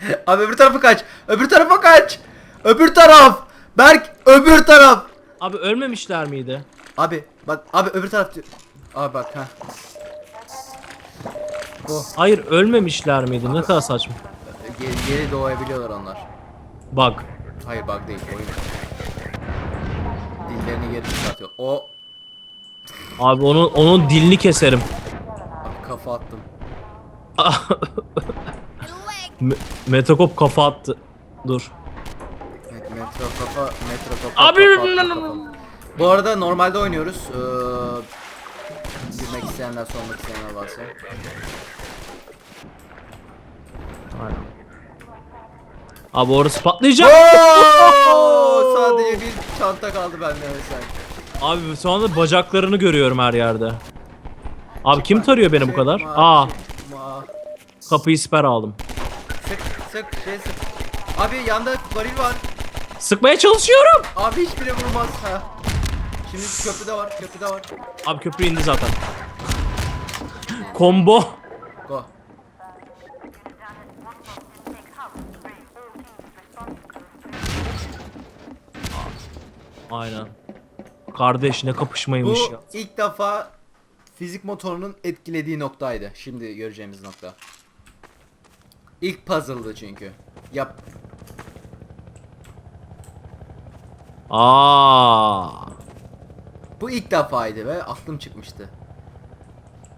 Abi öbür tarafa kaç. Öbür tarafa kaç. Öbür taraf. Berk öbür taraf. Abi ölmemişler miydi? Abi bak abi öbür taraf diyor. Abi bak ha. Bu Hayır ölmemişler miydi? Ne kadar saçma. geri, geri doğabiliyorlar onlar. Bak. Hayır bug değil oyun. Dillerini geri çıkartıyor. O Abi onun onun dilini keserim. abi kafa attım. Me- Metokop kafa attı. Dur. Evet, metro kafa metro kafa. Abi, kafa kafama. Bu arada normalde oynuyoruz. Ee, girmek isteyenler sormak isteyenler varsa. Aynen. Abi orası patlayacak. Oo, sadece bir çanta kaldı bende ve sen. Abi şu anda bacaklarını görüyorum her yerde. Abi kim tarıyor beni bu kadar? Aa kapıyı siper aldım. Sık şey sık. Abi yanda varil var. Sıkmaya çalışıyorum. Abi hiçbiri vurmaz. Ha. Şimdi köprüde var, köprüde var. Abi köprü indi zaten. Combo. Go. Aynen. Kardeş ne Bu kapışmaymış ya. ilk defa fizik motorunun etkilediği noktaydı. Şimdi göreceğimiz nokta. İlk puzzle'dı çünkü. Yap. Aa. Bu ilk defaydı ve aklım çıkmıştı.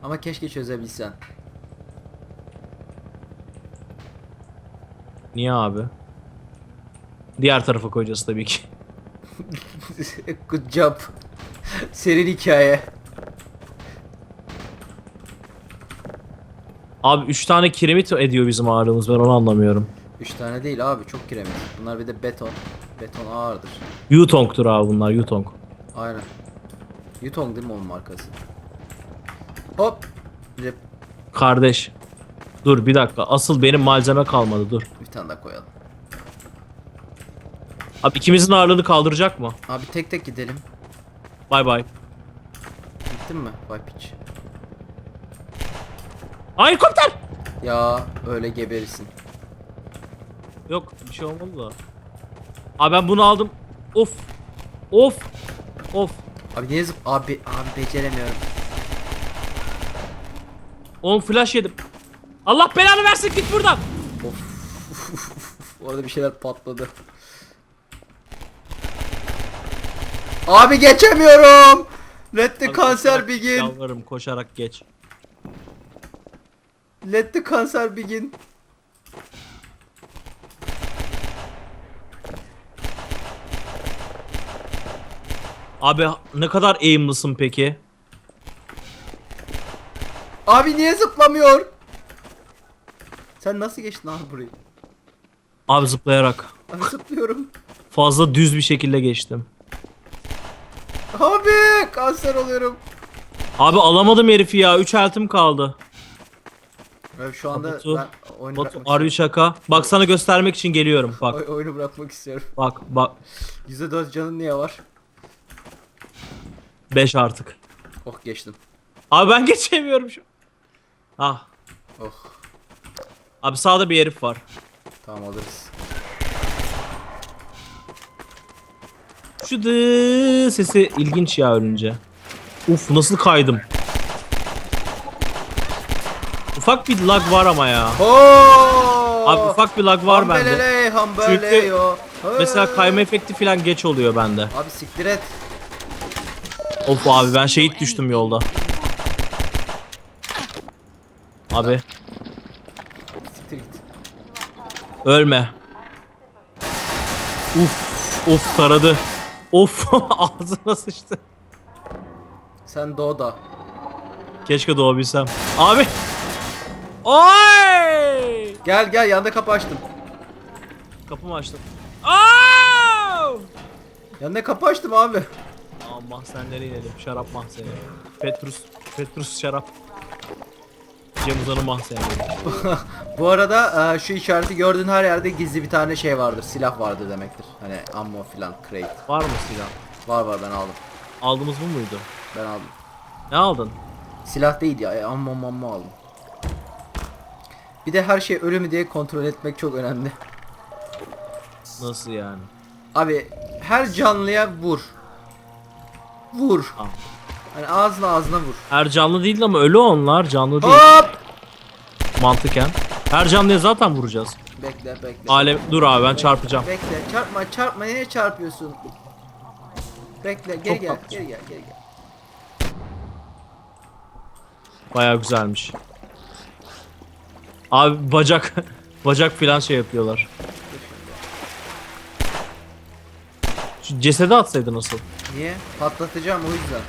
Ama keşke çözebilsen. Niye abi? Diğer tarafa koyacağız tabii ki. Good job. Serin hikaye. Abi 3 tane kiremit ediyor bizim ağırlığımız ben onu anlamıyorum. 3 tane değil abi çok kiremit. Bunlar bir de beton. Beton ağırdır. Yutong'tur abi bunlar Yutong. Aynen. Yutong değil mi onun markası? Hop. De Kardeş. Dur bir dakika. Asıl benim malzeme kalmadı dur. bir tane daha koyalım. Abi ikimizin ağırlığını kaldıracak mı? Abi tek tek gidelim. Bay bay. Gittin mi? Vay piç. Ay helikopter! Ya öyle geberirsin. Yok bir şey olmadı da. Abi ben bunu aldım. Of. Of. Of. Abi niye zıp... Abi, abi beceremiyorum. 10 flash yedim. Allah belanı versin git buradan. Orada bir şeyler patladı. Abi geçemiyorum. Let the Abi cancer koşarak- begin. Yalvarırım koşarak geç. Let the cancer begin. Abi ne kadar aimlısın peki? Abi niye zıplamıyor? Sen nasıl geçtin abi burayı? Abi zıplayarak. Abi zıplıyorum. Fazla düz bir şekilde geçtim. Abi kanser oluyorum. Abi alamadım herifi ya. 3 eltim kaldı. Abi şu anda Batu, ben oyunu Batu bırakmak are you istiyorum. şaka? Bak sana göstermek için geliyorum. Bak Oy- oyunu bırakmak istiyorum. bak bak. %4 canın niye var? 5 artık. Oh geçtim. Abi ben geçemiyorum şu. Ah. Oh Abi sağda bir herif var. tamam alırız. Şu dı sesi ilginç ya ölünce. Uf nasıl kaydım. Ufak bir lag var ama ya. Oo! Abi ufak bir lag var bende. Hambeleyo. Mesela kayma efekti falan geç oluyor bende. Abi siktir et. Of abi ben şehit düştüm yolda. Abi Siktir git. ölme. Uf of taradı. Of ağzına sıçtı. Sen doğda. Keşke doğabilsem. Abi. Oy! Gel gel yanda kapı açtım. Kapımı açtım. Aa! Yanda kapı açtım abi. Aa mahzenlere inelim. Şarap mahzeni. Petrus. Petrus şarap. Cem Uzan'ın mahzeni. Bu arada e, şu işareti gördüğün her yerde gizli bir tane şey vardır. Silah vardır demektir. Hani ammo filan crate. Var mı silah? Var var ben aldım. Aldığımız bu muydu? Ben aldım. Ne aldın? Silah değil ya. e, Ammo mammo aldım. Bir de her şey ölü mü diye kontrol etmek çok önemli. Nasıl yani? Abi her canlıya vur. Vur. Tamam. Hani ağzına ağzına vur. Her canlı değil ama ölü onlar canlı değil. Hop! Mantıken. Her canlıya zaten vuracağız. Bekle bekle. Alem dur abi ben çarpacağım. Bekle çarpma çarpma niye çarpıyorsun? Bekle geri Çok gel tatlı. geri gel geri gel. Baya güzelmiş. Abi bacak bacak filan şey yapıyorlar. Şu cesedi atsaydı nasıl? Niye? Patlatacağım o yüzden.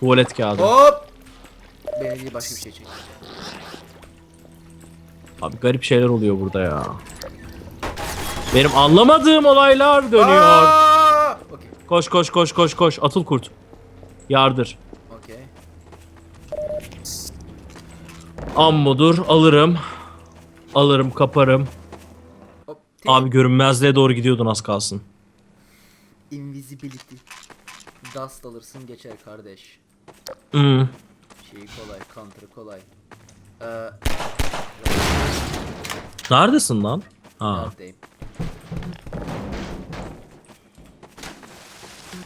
Tuvalet kağıdı. Hop! Değil başka bir şey çek. Abi garip şeyler oluyor burada ya. Benim anlamadığım olaylar dönüyor. Aa! Okey. Koş koş koş koş koş. Atıl kurt. Yardır. Okey. Ammodur alırım. Alırım kaparım. Hop. Abi görünmezliğe doğru gidiyordun az kalsın. Invisibility. Dust alırsın geçer kardeş. Hmm. Şeyi kolay, counter kolay. Ee, Neredesin lan? Ha. neredeyim?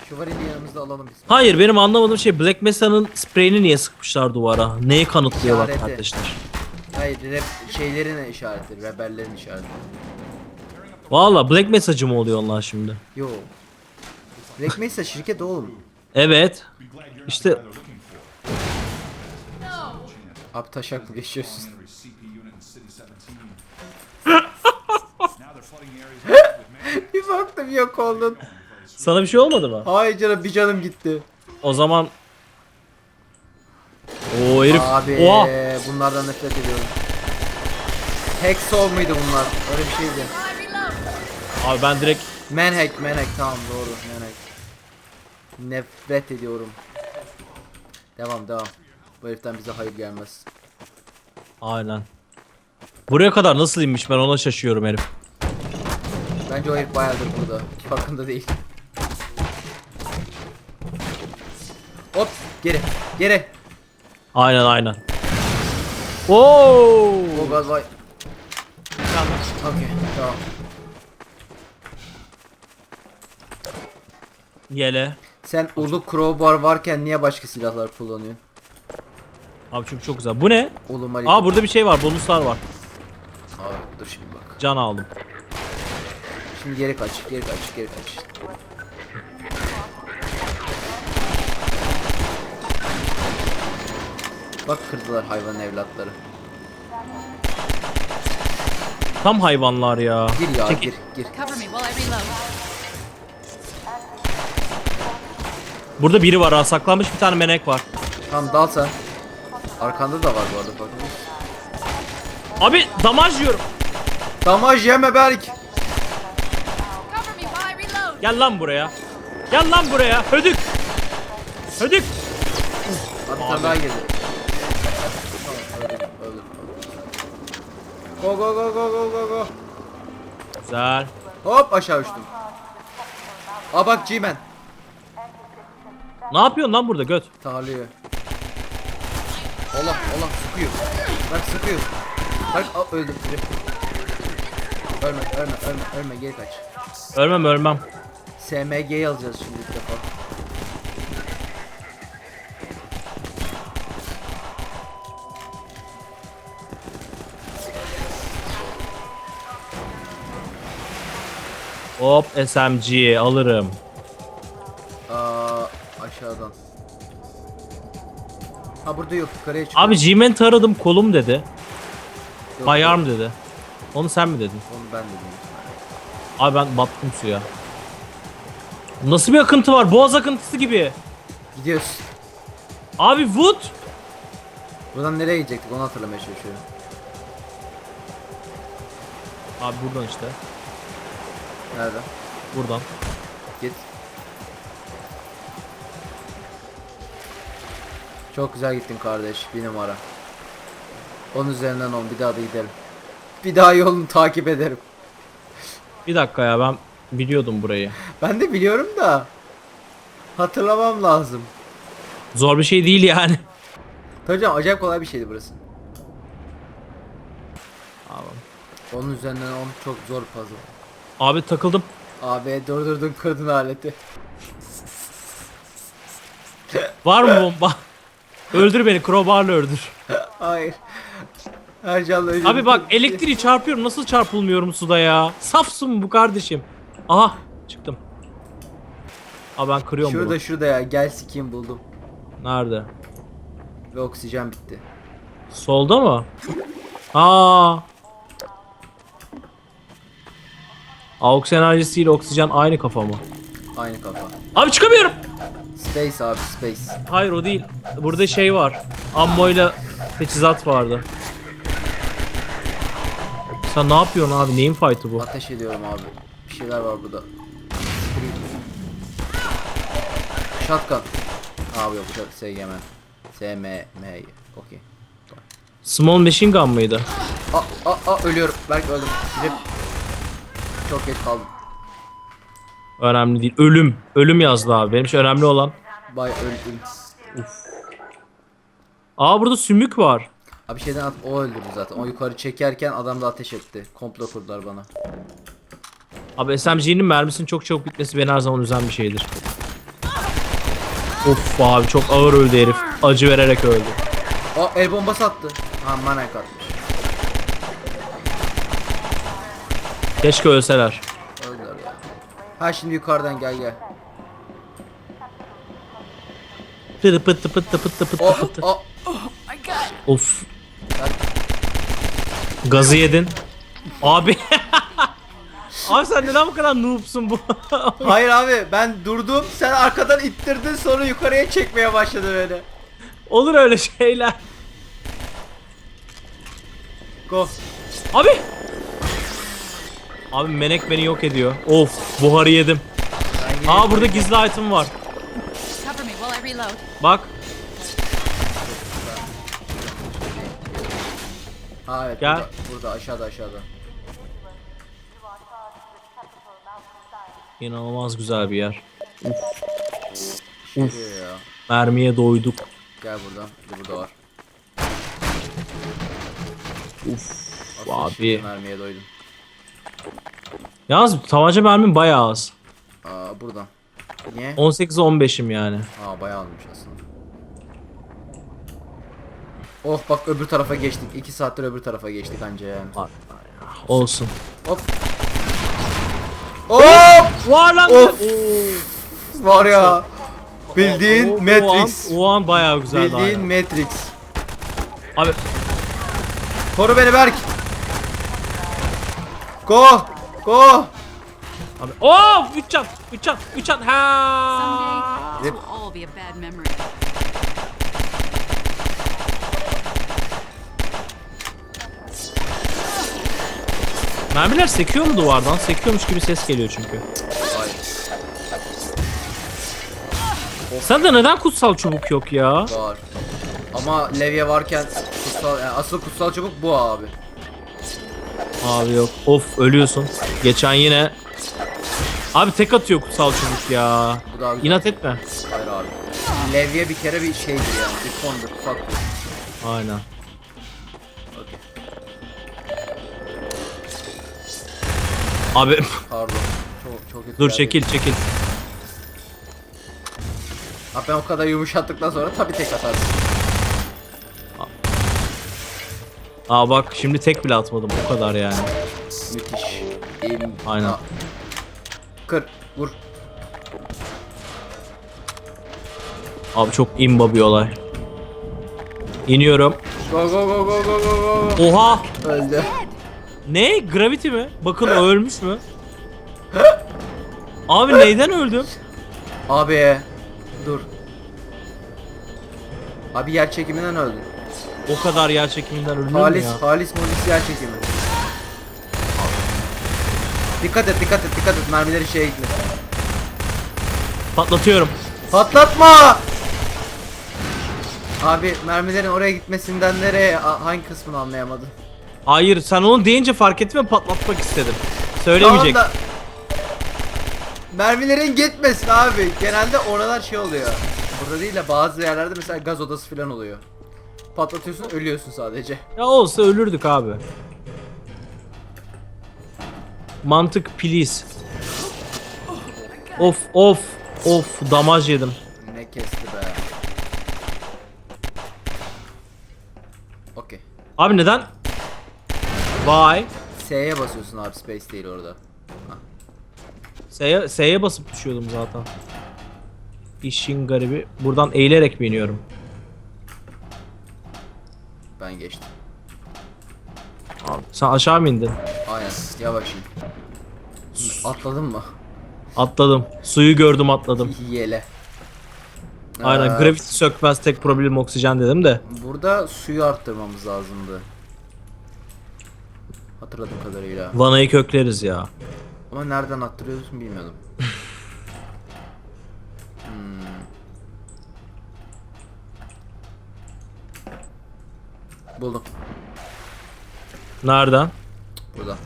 Şu yanımızda alalım biz. Hayır benim anlamadığım şey Black Mesa'nın spreyini niye sıkmışlar duvara? Neyi kanıtlıyorlar İşareti. kardeşler? Hayır, rap şeylerin işareti, rebellerin işareti. Valla Black Mesa'cı mı oluyor onlar şimdi? Yo. Black Mesa şirket oğlum. Evet. İşte Abi taşak mı geçiyorsun? bir baktım yok oldun. Sana bir şey olmadı mı? Hayır canım bir canım gitti. O zaman O herif Abi Oha! bunlardan nefret ediyorum. Hexol muydu bunlar? Öyle bir şeydi. Abi ben direkt Manhack, Manhack tamam doğru Manhack. Nefret ediyorum. Devam devam. Bu heriften bize hayır gelmez. aynen. Buraya kadar nasıl inmiş ben ona şaşıyorum herif. Bence o herif bayağıdır burada. Farkında değil. Hop geri geri. Aynen aynen. Oo! O gaz vay. Okey tamam. Yele. Sen ulu crowbar varken niye başka silahlar kullanıyorsun? Abi çünkü çok güzel. Bu ne? Ulu mali. Aa burada bir şey var. Bonuslar var. Abi dur şimdi bak. Can aldım. Şimdi geri kaç, geri kaç, geri kaç. Bak kırdılar hayvan evlatları. Tam hayvanlar ya. Gir ya Çekil. gir gir. Cover me while I reload. Burada biri var ha. Saklanmış bir tane menek var. Tamam dal sen. Arkanda da var bu arada farkında mısın? Abi damaj yiyorum. Damaj yeme Berk. Cover me while I reload. Gel lan buraya. Gel lan buraya. Hödük. Hödük. Bir tane daha girdi. Tamam öldüm öldüm. Go go go go go go go. Güzel. Hop aşağı uçtum. Aa bak G-Man. Ne yapıyorsun lan burada göt? Tarlıyor. Allah Allah sıkıyor. Bak sıkıyor. Bak aa, öldüm. Ölme ölme ölme ölme geri kaç. Ölmem ölmem. SMG'yi alacağız şimdi ilk defa. Hop SMG alırım. Aa aşağıdan. Ha burada yok yukarıya çıkıyor. Abi G-Man taradım kolum dedi. Yok, My yok. arm dedi. Onu sen mi dedin? Onu ben dedim. Abi ben battım suya. Nasıl bir akıntı var? Boğaz akıntısı gibi. Gidiyoruz. Abi Wood. Buradan nereye gidecektik onu hatırlamaya çalışıyorum. Abi buradan işte. Nerede? Buradan. Git. Çok güzel gittin kardeş. Bir numara. 10 üzerinden 10. Bir daha da giderim. Bir daha yolunu takip ederim. Bir dakika ya ben biliyordum burayı. Ben de biliyorum da. Hatırlamam lazım. Zor bir şey değil yani. Tabii canım acayip kolay bir şeydi burası. Onun üzerinden 10 çok zor puzzle. Abi takıldım. Abi durdurdun kırdın aleti. Var mı bomba? öldür beni crowbarla öldür. Hayır. Her canlı ölüm. Abi bak elektriği çarpıyorum nasıl çarpılmıyorum suda ya? Safsın bu kardeşim. Aha çıktım. Abi ben kırıyorum Şurada bunu. şurada ya gel sikeyim buldum. Nerede? Ve oksijen bitti. Solda mı? Aa. Aux enerjisiyle oksijen aynı kafa mı? Aynı kafa. Abi çıkamıyorum. Space abi space. Hayır o değil. Burada şey var. Ammoyla teçhizat vardı. Sen ne yapıyorsun abi? Neyin fight'ı bu? Ateş ediyorum abi. Bir şeyler var burada. Shotgun. Abi yok bu SGM. SM, M, okey. Small machine gun mıydı? Aa, aa, aa, ölüyorum. Belki öldüm. Rip. Çok geç kaldım. Önemli değil. Ölüm. Ölüm yazdı abi. Benim için önemli olan. Bay öldüm. Aa burada sümük var. Abi şeyden at, o öldürdü zaten. O yukarı çekerken adam da ateş etti. Komplo kurdular bana. Abi SMG'nin mermisinin çok çabuk bitmesi beni her zaman üzen bir şeydir. Of abi çok ağır öldü herif. Acı vererek öldü. Aa el bombası attı. Ha manak atmış. Keşke ölseler. Öldüler ya. Ha şimdi yukarıdan gel gel. Pıtı pıtı pıtı pıtı pıtı Oh, pıtı. oh. Of. Gazı yedin. Abi. Abi sen neden bu kadar noobsun bu? Hayır abi ben durdum. Sen arkadan ittirdin sonra yukarıya çekmeye başladı böyle. Olur öyle şeyler. Go. Abi. Abi menek beni yok ediyor. Of buharı yedim. Aa burada gizli item var. Bak. Ha evet Gel. burada, burada aşağıda aşağıda. İnanılmaz güzel bir yer. Şey diyor ya. Mermiye doyduk. Gel buradan. Bir de burada var. Uf Aslında abi. Mermiye doydum. Yalnız tabanca mermim bayağı az. Aa buradan. Niye? 18'e 15'im yani. Aa bayağı almış aslında. Oh bak öbür tarafa geçtik. 2 saattir öbür tarafa geçtik anca yani. Var. Olsun. Hop. Hop! Var lan. Of! Var ya. Bildiğin O- o- Matrix. O an, o an bayağı güzeldi. Bildiğin aynen. Matrix. Abi Koru beni Berk. Go! Go! abi. Oh! 3 can. 3 can. 3 can. Someday, Ha. this will all be a bad memory. Mermiler sekiyor mu duvardan? Sekiyormuş gibi ses geliyor çünkü. Hayır. Sende neden kutsal çubuk yok ya? Var. Ama levye varken kutsal, yani asıl kutsal çubuk bu abi. Abi yok. Of ölüyorsun. Geçen yine Abi tek atıyor kutsal çubuk ya. Bu daha güzel. İnat etme. Hayır abi. Levye bir kere bir şeydir yani. Bir fondur. Fuck. Aynen. Okey. Abi Pardon. Çok çok kötü dur geldi. çekil çekil. Abi ben o kadar yumuşattıktan sonra tabii tek atarsın. Aa bak şimdi tek bile atmadım o kadar yani. Müthiş. Aynen. Aa. Kır. Vur. Abi çok imba bir olay. İniyorum. Go go go go go go go. Oha! Öldü. Ne? Gravity mi? Bakın ölmüş mü? Abi neyden öldüm? Abi. Dur. Abi yer çekiminden öldün. O kadar yer çekiminden ölünür mü Halis, ya? Halis Molis yer çekimi. Dikkat et, dikkat et, dikkat et. Mermileri şeye gitmesin. Patlatıyorum. Patlatma! Abi mermilerin oraya gitmesinden nereye, a- hangi kısmını anlayamadım. Hayır sen onu deyince fark ettim ve patlatmak istedim. Söylemeyecek. Tamam da- Mermilerin gitmesin abi. Genelde oralar şey oluyor. Burada değil de bazı yerlerde mesela gaz odası falan oluyor. Patlatıyorsun ölüyorsun sadece. Ya olsa ölürdük abi. mantık please. Of of of damaj yedim. Ne kesti be. Okey. Abi neden? Vay. S'ye basıyorsun abi space değil orada. S'ye, S'ye basıp düşüyordum zaten. İşin garibi. Buradan eğilerek biniyorum. Ben geçtim. Abi, sen aşağı mı indin? Aynen yavaş in. Atladın mı? Atladım. Suyu gördüm atladım. Yele. Aynen Ee, gravity sökmez tek problem oksijen dedim de. Burada suyu arttırmamız lazımdı. Hatırladığım kadarıyla. Vanayı kökleriz ya. Ama nereden attırıyorsun bilmiyordum. Buldum. Nereden? Burada.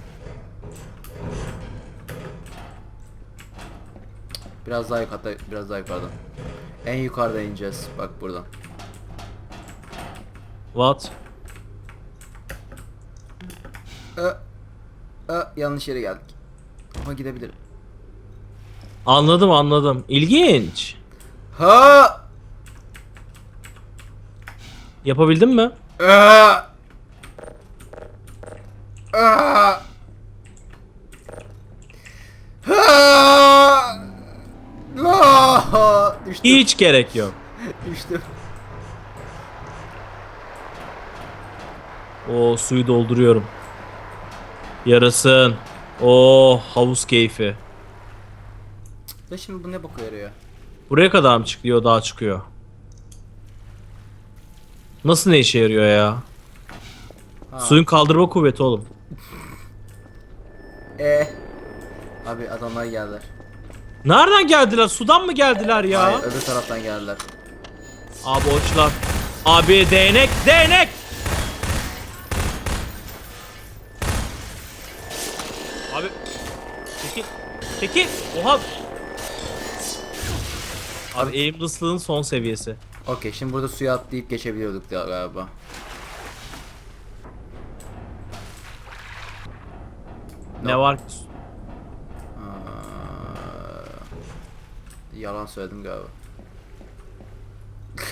Biraz daha yukarıda, biraz daha yukarıdan. En yukarıda ineceğiz. Bak buradan. What? Ö, ö, yanlış yere geldik. Ama gidebilirim. Anladım anladım. İlginç. Ha! Yapabildin mi? Ha! La! Düştüm. Hiç gerek yok. Düştüm. O suyu dolduruyorum. Yarasın. O havuz keyfi. Da şimdi bu ne boka yarıyor? Buraya kadar mı çıkıyor daha çıkıyor? Nasıl ne işe yarıyor ya? Ha. Suyun kaldırma kuvveti oğlum. E. Abi adamlar geldiler. Nereden geldiler? Sudan mı geldiler ya? Hayır, öbür taraftan geldiler. Abi oçlar. Abi değnek değnek. Abi çekil. Çekil. Oha. Abi aimless'lığın son seviyesi. Okey şimdi burada suya atlayıp geçebiliyorduk galiba. Ne var ki? Aa, yalan söyledim galiba.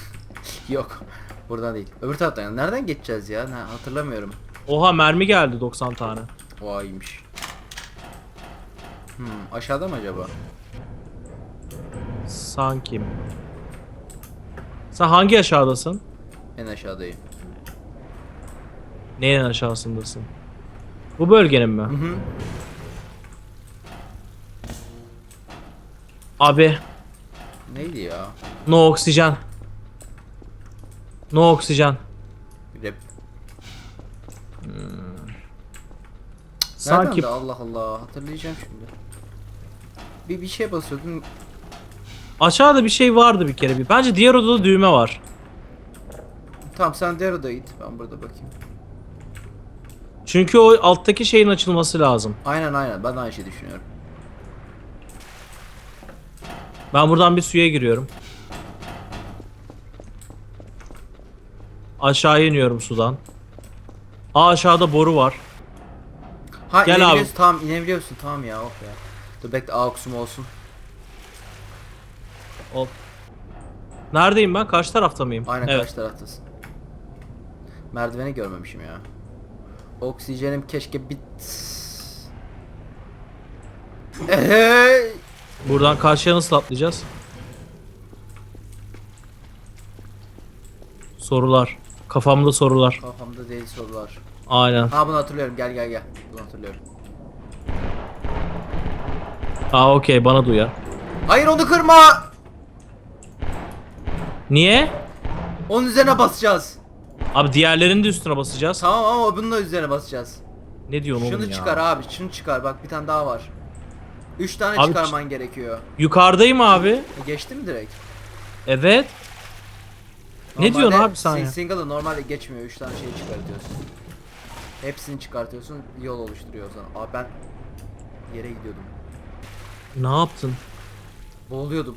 Yok. Buradan değil. Öbür taraftan. yani. Nereden geçeceğiz ya? Ne, hatırlamıyorum. Oha mermi geldi 90 tane. İyiymiş. Hmm, aşağıda mı acaba? Sanki. Sen hangi aşağıdasın? En aşağıdayım. Neyin aşağısındasın? Bu bölgenin mi? Hı hı. Abi Neydi ya? no oksijen. No oksijen. Rap. Sanki Nereden de Allah Allah hatırlayacağım şimdi. Bir bir şey basıyordun. Aşağıda bir şey vardı bir kere bir. Bence diğer odada düğme var. Tamam sen diğer odaya git. Ben burada bakayım. Çünkü o alttaki şeyin açılması lazım. Aynen aynen ben de aynı şeyi düşünüyorum. Ben buradan bir suya giriyorum. Aşağı iniyorum sudan. Aa aşağıda boru var. Ha Gel abi. inebiliyorsun tamam inebiliyorsun tamam ya of ya. Dur bekle auksum olsun. Ol. Neredeyim ben? Karşı tarafta mıyım? Aynen evet. karşı taraftasın. Merdiveni görmemişim ya. Oksijenim keşke bit. Hey! Buradan karşıya nasıl atlayacağız? Sorular. Kafamda sorular. Kafamda değil sorular. Aynen. Ha bunu hatırlıyorum gel gel gel. Bunu hatırlıyorum. Aa okey bana duyar. Hayır onu kırma! Niye? Onun üzerine basacağız. Abi diğerlerinin de üstüne basacağız. Tamam ama bunun da üzerine basacağız. Ne diyorsun oğlum Şunu ya? çıkar abi şunu çıkar bak bir tane daha var. Üç tane Abi çıkarman gerekiyor. Yukarıdayım abi. E, geçti mi direkt? Evet. Ne diyorsun abi sen sing- ya? Single'ı normalde geçmiyor. 3 tane şey çıkartıyorsun. Hepsini çıkartıyorsun. Yol oluşturuyor o zaman. Abi ben yere gidiyordum. Ne yaptın? Boğuluyordum.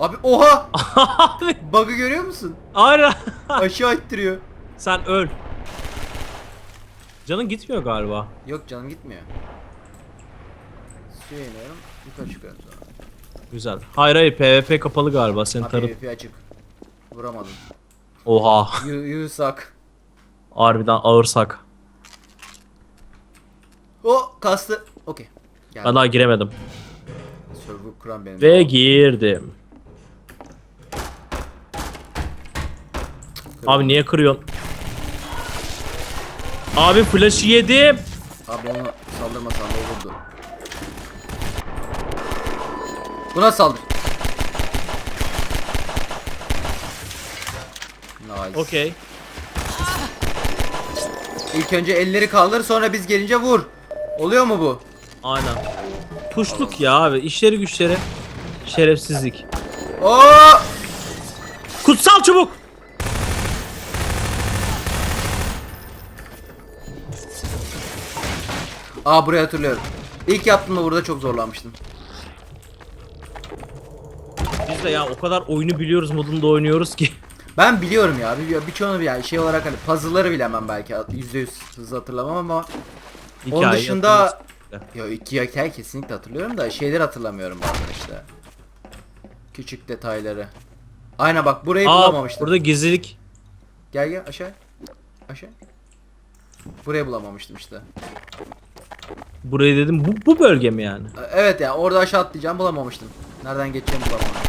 Abi oha! abi. Bug'ı görüyor musun? Aynen. Aşağı ittiriyor. Sen öl. Canın gitmiyor galiba. Yok canım gitmiyor. Suya iniyorum. Yukarı çıkıyorum sonra. Güzel. Hayır hayır PvP kapalı galiba. Sen tarı. PvP açık. Vuramadım. Oha. You, you suck. Harbiden ağırsak. O kastı. Okey. Geldim. Ben daha giremedim. Server kuran benim. Ve girdim. Abi niye kırıyorsun? Abi flash'ı yedim. Abi onu saldırmasan da olurdu. Buna saldır. Nice. Okey. İlk önce elleri kaldır sonra biz gelince vur. Oluyor mu bu? Aynen. Tuşluk ya abi. İşleri güçleri. Şerefsizlik. Oo! Kutsal çubuk. Aa burayı hatırlıyorum. İlk yaptığımda burada çok zorlanmıştım. Biz de ya o kadar oyunu biliyoruz modunda oynuyoruz ki. Ben biliyorum ya. Bir, birçoğunu bir yani şey olarak hani puzzle'ları bilemem belki %100 hızlı hatırlamam ama onun Hikayeyi dışında ya iki hikaye kesinlikle hatırlıyorum da şeyleri hatırlamıyorum bazen işte. Küçük detayları. Aynen bak burayı Aa bulamamıştım. burada gizlilik. Gel gel aşağı. Aşağı. Burayı bulamamıştım işte. Burayı dedim bu, bu bölge mi yani? E, Evet ya orada aşağı atlayacağım bulamamıştım. Nereden geçeceğimi bulamamıştım.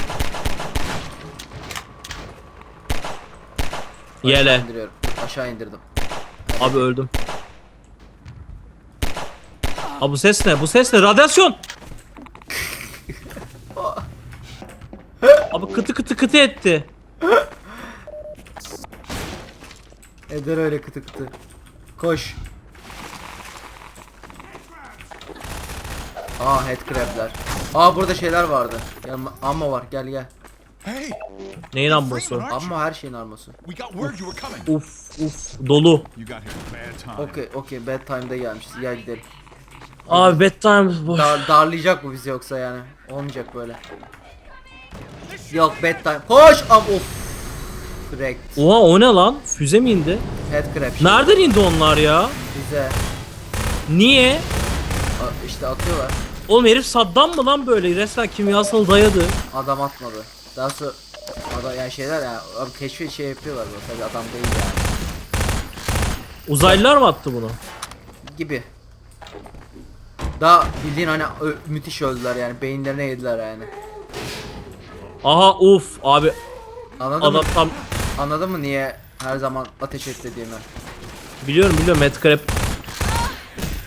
Aşağı Yele. indiriyorum. Aşağı indirdim. Abi öldüm. Abi bu ses ne? Bu ses ne? Radyasyon. Abi kıtı kıtı kıtı etti. Eder öyle kıtı kıtı. Koş. Aa headcrab'ler. Aa burada şeyler vardı. Gel ammo var gel gel. Hey, Neyin ambosu? Ammo her şeyin arması. Uf uf dolu. Bad time. Okey okey bad time'da gelmişiz. Gel gidelim. Abi bedtime boş. Dar, darlayacak bu bizi yoksa yani. Olmayacak böyle. Yok bad time. Koş am of. Direkt. Oha o ne lan? Füze mi indi? Headcrab. Nereden indi onlar ya? Bize Niye? a- işte atıyorlar. Oğlum herif Saddam mı lan böyle? Resmen kimyasal dayadı. Adam atmadı. Daha sonra adam yani şeyler yani abi keşfi şey yapıyorlar bu tabii adam değil yani Uzaylılar mı attı bunu? gibi. Daha bildiğin hani müthiş öldüler yani beyinlerine yediler yani. Aha uf abi Anladın adam mı? tam Anladın mı niye her zaman ateş et dediğimi? biliyorum biliyorum Metcalf.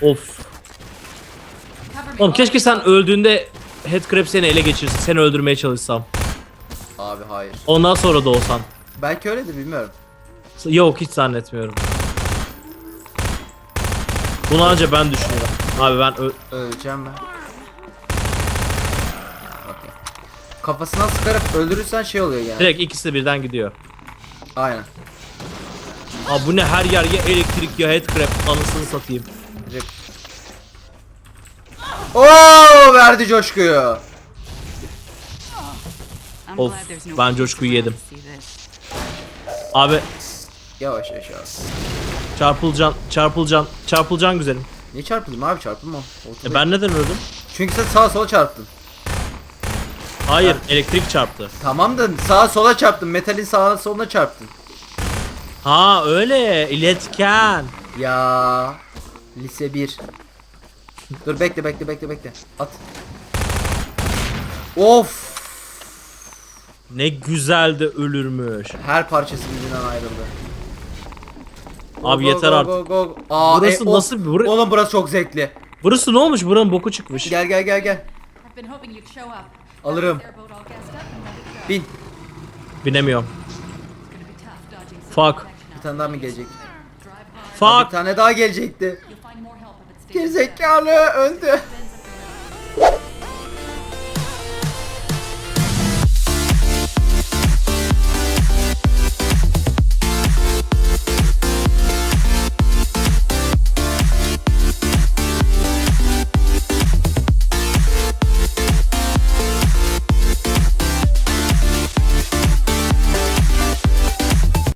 Of. Oğlum keşke sen öldüğünde Headcrab seni ele geçirsin. Seni öldürmeye çalışsam. Abi hayır. Ondan sonra da olsan. Belki öyledir bilmiyorum. Yok hiç zannetmiyorum. Bunu anca ben düşünüyorum. Abi ben ö- Öleceğim ben. Okey. Kafasına sıkarak öldürürsen şey oluyor yani. direkt ikisi de birden gidiyor. Aynen. Abi bu ne her yer ya elektrik ya Headcrab anasını satayım. Direkt. Oo verdi coşkuyu. Of, ben coşkuyu yedim. Abi Yavaş yavaş yavaş. çarpılcan çarpılcan çarpılcan güzelim. Niye çarpıldım abi çarpılma. E ben neden öldüm? Çünkü sen sağa sola çarptın. Hayır elektrik çarptı. Tamam da sağa sola çarptın. Metalin sağına soluna çarptın. Ha öyle iletken. Ya lise 1. Dur bekle bekle bekle bekle. At. Of. Ne güzel de ölürmüş. Her parçası birbirinden ayrıldı. Go, Abi go, yeter go, artık. Go, go. Aa, Burası of. nasıl bir- bura- Oğlum burası çok zevkli. Burası ne olmuş? Buranın boku çıkmış. Gel gel gel gel. I've been hoping you'd show up. Alırım. Airboat all gassed up and ready to go. Bin. Binemiyorum. It's gonna be tough dodging some Fuck. Bir tane daha mı gelecek? Drive hard. Bir Fuck. tane daha gelecekti. Gerizekalı öldü.